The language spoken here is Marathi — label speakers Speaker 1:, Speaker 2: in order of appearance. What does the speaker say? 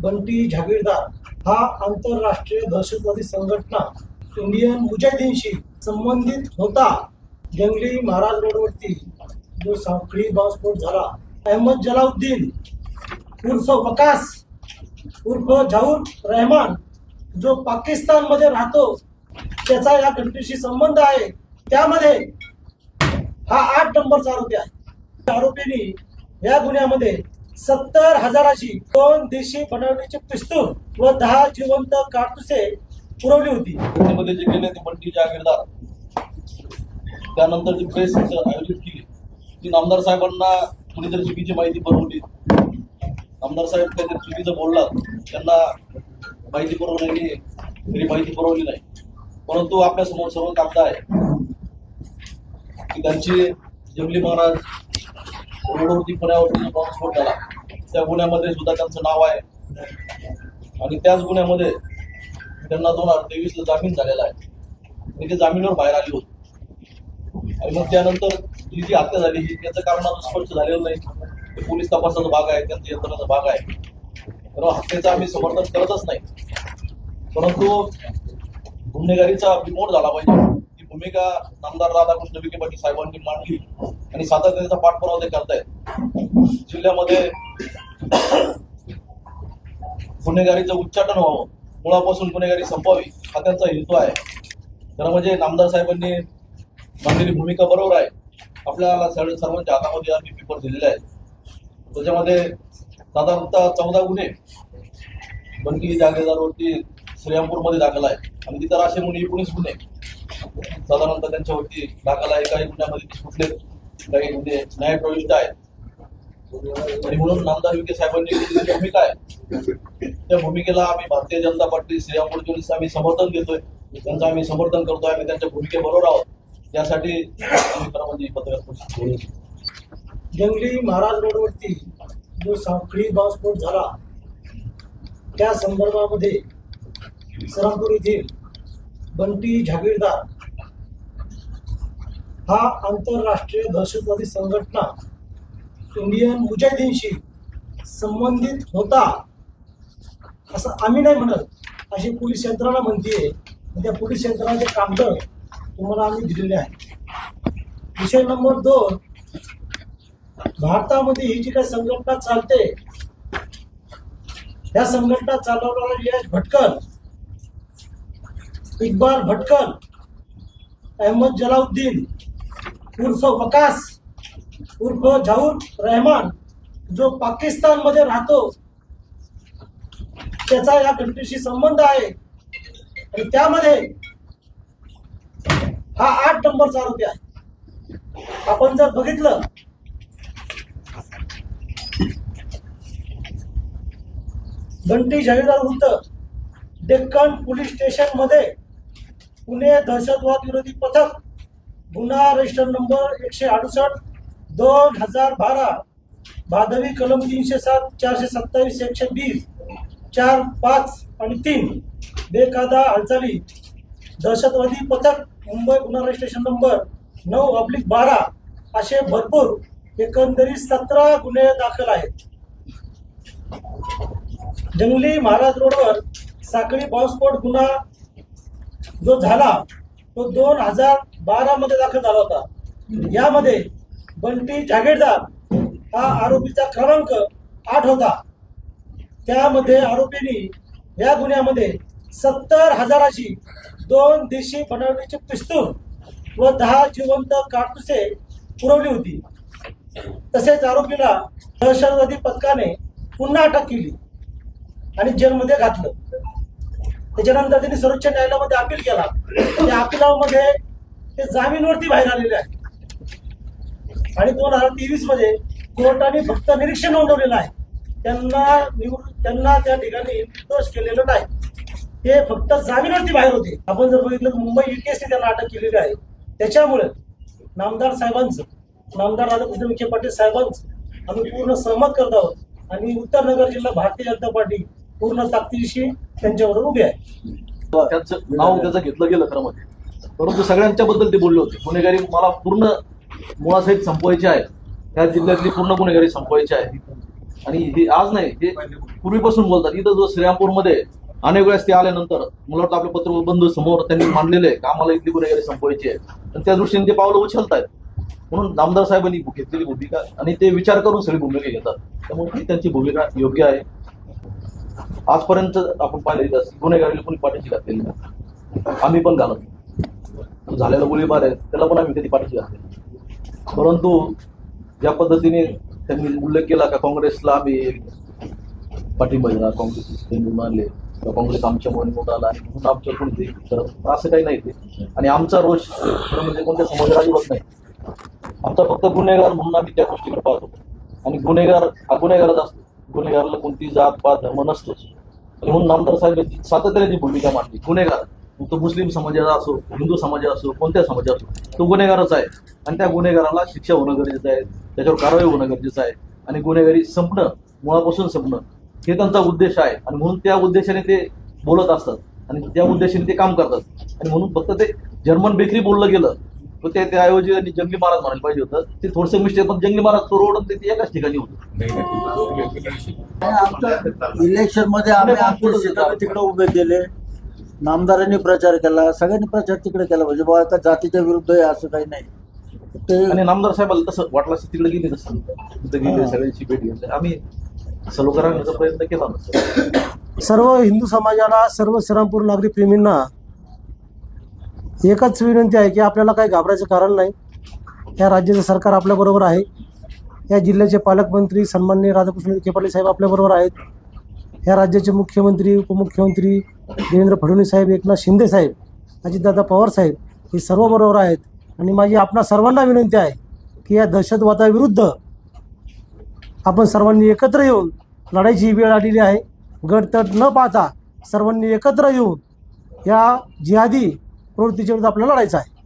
Speaker 1: बंटी जागीरदार हा आंतरराष्ट्रीय दहशतवादी संघटना इंडियन मुजाहिदीनशी संबंधित होता. जंगली महाराज रोडवरती जो साखळी बॉम्बस्फोट झाला. अहमद जलाउद्दीन उर्फ वकास उर्फ झाऊर रहमान जो पाकिस्तानमध्ये राहतो त्याचा या घटनेशी संबंध आहे. त्यामध्ये हा आठ नंबरचा आरोपी आहे. आरोपींनी या गुन्ह्यामध्ये सत्तर हजाराची दोन देशी बनवण्याचे पिस्तूल व दहा जिवंत काडतुसे पुरवली होती.
Speaker 2: त्यामध्ये जे केले ते बंटी जागीरदार. त्यानंतर जी प्रेस आयोजित केली. ती आमदार साहेबांना कुणीतरी चुकीची माहिती पुरवली. आमदार साहेब काहीतरी चुकीचं बोललात त्यांना माहिती पुरवण्याची तरी माहिती पुरवली नाही. परंतु आपल्यासमोर सर्व कागद आहे. की त्यांची जंगली महाराज रोडवरती पुण्यावरती बॉम्बस्फोट झाला. त्या गुन्ह्यामध्ये सुद्धा त्यांचं नाव आहे. आणि त्याच गुन्ह्यामध्ये त्यांना दोन हजार तेवीसला जामीन झालेला आहे. आणि ते जामीनवर बाहेर आले होते. आणि मग त्यानंतर ही जी हत्या झाली ही त्याचं कारण अजून स्पष्ट झालेलं नाही. ते पोलीस तपासाचा भाग आहे त्यांच्या यंत्रणाचा भाग आहे. तर हत्येचं आम्ही समर्थन करतच नाही. परंतु गुन्हेगारीचा बिमोड झाला पाहिजे. भूमिका नामदार राधाकृष्ण विखे पाटील साहेबांनी मांडली आणि सातत्याचा पाठपुरावा ते करतायत. जिल्ह्यामध्ये गुन्हेगारीचं उच्चाटन व्हावं मुळापासून गुन्हेगारी संपावी हा त्यांचा हेतू आहे. खरं म्हणजे नामदार साहेबांनी मांडलेली भूमिका बरोबर आहे. आपल्याला सर्व सर्वांच्या हातामध्ये आम्ही पेपर दिलेले आहेत. त्याच्यामध्ये साधारणतः चौदा गुन्हे बनकी जागेदारवरती श्रीरामपूरमध्ये दाखल आहे आणि तिथं असे म्हणून एकोणीस गुन्हे. साधारणतः त्यांच्यावरती दाखल आहे काही गुन्ह्यामध्ये कुठले सुटले काही गुन्हे न्यायप्रविष्ट आहेत. आणि म्हणून नामदार विखे साहेबांनी घेतलेली भूमिका आहे त्या भूमिकेला आम्ही भारतीय जनता पार्टी श्रीरामपूर पोलीस आम्ही समर्थन देतोय. त्यांचं आम्ही समर्थन करतोय. आम्ही त्यांच्या भूमिकेबरोबर आहोत. यासाठी आम्ही पत्रकार परिषद
Speaker 1: जंगली महाराज रोडवरती जो साखळी बॉम्बस्फोट झाला त्या संदर्भामध्ये सरामपूर येथील बंटी जागीरदार हा आंतरराष्ट्रीय दहशतवादी संघटना इंडियन मुजाहिदीनशी संबंधित होता असं आम्ही नाही म्हणत. अशी पोलीस यंत्रणा म्हणते त्या पोलीस यंत्रणाचे कागद तुम्हाला आम्ही दिलेले आहे. विषय नंबर दोन भारतामध्ये ही जी काही संघटना चालते या संघटना चालवणारा यश भटकर इक्बाल भटकल अहमद जलाउद्दीन उर्फ वकास उर्फ झाऊर रहमान जो पाकिस्तानमध्ये राहतो त्याचा या घटनेशी संबंध आहे. आणि त्यामध्ये हा आठ नंबरचा आरोपी आहे. आपण जर बघितलं घंटी जाहीरदार वृत्त डेक्कन पोलीस स्टेशनमध्ये पुणे दहशतवाद विरोधी पथक गुन्हा रजिस्टर नंबर एकशे अडुसष्ट दोन हजार बारा भादवी कलम तीनशे सात चारशे सत्तावीस एकशे वीस चार पाच आणि तीन बेकायदा हालचाली. दहशतवादी पथक मुंबई गुन्हा रजिस्ट्रेशन नंबर नऊ अब्लिक बारा असे भरपूर एकंदरीत सतरा गुन्हे दाखल आहेत. जंगली महाराज रोडवर साखळी बॉम्बस्फोट गुन्हा जो झाला तो दोन हजार बारा मध्ये दाखल झाला होता. यामध्ये बंटी जागेडदार हा आरोपीचा क्रमांक आठ होता. त्यामध्ये आरोपींनी या गुन्ह्यामध्ये सत्तर हजाराची दोन देशी बनवण्याची पिस्तूल व दहा जिवंत काडतुसे पुरवली होती. तसेच आरोपीला दहशतवादी पथकाने पुन्हा अटक केली आणि जेलमध्ये घातलं. त्याच्यानंतर त्यांनी सर्वोच्च न्यायालयामध्ये अपील केला. त्या अपिलामध्ये ते जामीनवरती बाहेर आलेले आहे आणि दोन हजार तेवीसमध्ये कोर्टाने फक्त निरीक्षण नोंदवलेलं आहे. त्यांना त्यांना त्या ठिकाणी निर्दोष केलेलं नाही. ते फक्त जामीनवरती बाहेर होते. आपण जर बघितलं तर मुंबई युकेसने त्यांना अटक केलेली आहे. त्याच्यामुळे नामदार साहेबांचं नामदार राधाकृष्ण विखे पाटील साहेबांचं आम्ही पूर्ण सहमत करत आहोत. आणि उत्तर नगर जिल्हा भारतीय जनता पार्टी पूर्ण ताकदीशी त्यांच्याबरोबर उभी आहे.
Speaker 2: त्यांचं नाव त्याचं घेतलं गेलं खरं म्हणजे. परंतु सगळ्यांच्या बद्दल ते बोलले होते. गुन्हेगारी मला पूर्ण मुळासहित संपवायची आहे. त्या जिल्ह्यातली पूर्ण गुन्हेगारी संपवायची आहे. आणि हे आज नाही हे पूर्वीपासून बोलतात. इथं जो श्रीरामपूरमध्ये अनेक वेळेस ते आल्यानंतर मला वाटतं आपले पत्र बंधू समोर त्यांनी मांडलेले आहे आम्हाला इथली गुन्हेगारी संपवायची आहे. आणि त्या दृष्टीने ते पावलं उचलतायत. म्हणून नामदार साहेबांनी घेतलेली भूमिका आणि ते विचार करून सगळी भूमिका घेतात. त्यामुळे ही त्यांची भूमिका योग्य आहे. आजपर्यंत आपण पाहिलं तर गुन्हेगारीला कोणी पाठीशी घातलेली नाही. आम्ही पण घालत झालेला गोळीबार आहे त्याला पण आम्ही कधी पाठीशी घातले परंतु ज्या पद्धतीने त्यांनी उल्लेख केला का काँग्रेसला आम्ही पाठिंबा दिला काँग्रेस निवडून आले किंवा काँग्रेस आमच्यामुळे निवडून आला आणि म्हणून आमच्या कोणते करत असं काही नाही ते. आणि आमचा रोष खरं म्हणजे कोणत्या समाजाला अजिबात नाही. आमचा फक्त गुन्हेगार म्हणून आम्ही त्या गोष्टीकडे पाहतो. आणि गुन्हेगार हा गुन्हेगारच असतो. गुन्हेगाराला कोणती जात पात धर्म नसतोच. म्हणून नामदार साहेबांची सातत्याने ती भूमिका मांडली. गुन्हेगार. तो मुस्लिम समाजाचा असो हिंदू समाजाचा असो कोणत्या समाजाचा असो तो गुन्हेगारच आहे. आणि त्या गुन्हेगाराला शिक्षा होणं गरजेचं आहे. त्याच्यावर कारवाई होणं गरजेचं आहे. आणि गुन्हेगारी संपणं मुळापासून संपणं हे त्यांचा उद्देश आहे. आणि म्हणून त्या उद्देशाने ते बोलत असतात. आणि त्या उद्देशाने ते काम करतात. आणि म्हणून फक्त ते जर्मन बेकरी बोललं गेलं. तर ते त्याऐवजी त्यांनी जंगली महाराज म्हणायला पाहिजे होतं. ते थोडंसं मिस्टेक पण जंगली महाराज तो रोड ते एकाच ठिकाणी होतं.
Speaker 3: इलेक्शनमध्ये आम्ही तिकडे उभे केले. नामदारांनी प्रचार केला. सगळ्यांनी प्रचार तिकडे केला. म्हणजे बाबा एका जातीच्या विरुद्ध आहे असं काही नाही. ते
Speaker 2: आणि नामदार साहेबाला तसं वाटलं असं तिकडे गेले तिथे गेले. सगळ्यांची भेट घेतली. आम्ही सलो करण्याचा प्रयत्न केला
Speaker 1: सर्व हिंदू समाजाला सर्व श्रीरामपूर नागरी प्रेमींना एकच विनंती आहे की आपल्याला काही घाबरायचं कारण नाही. या राज्याचं सरकार आपल्याबरोबर आहे. या जिल्ह्याचे पालकमंत्री सन्माननीय राधाकृष्ण विखे पाटील साहेब आपल्याबरोबर आहेत. या राज्याचे मुख्यमंत्री उपमुख्यमंत्री देवेंद्र फडणवीस साहेब एकनाथ शिंदे साहेब अजितदादा पवार साहेब हे सर्व बरोबर आहेत. आणि माझी आपणा सर्वांना विनंती आहे की या दहशतवादाविरुद्ध आपण सर्वांनी एकत्र येऊन लढाईची ही वेळ आलेली आहे. गटतट न पाहता सर्वांनी एकत्र येऊन या जिहादी प्रवृत्तीच्या विरुद्ध आपल्याला लढायचं आहे.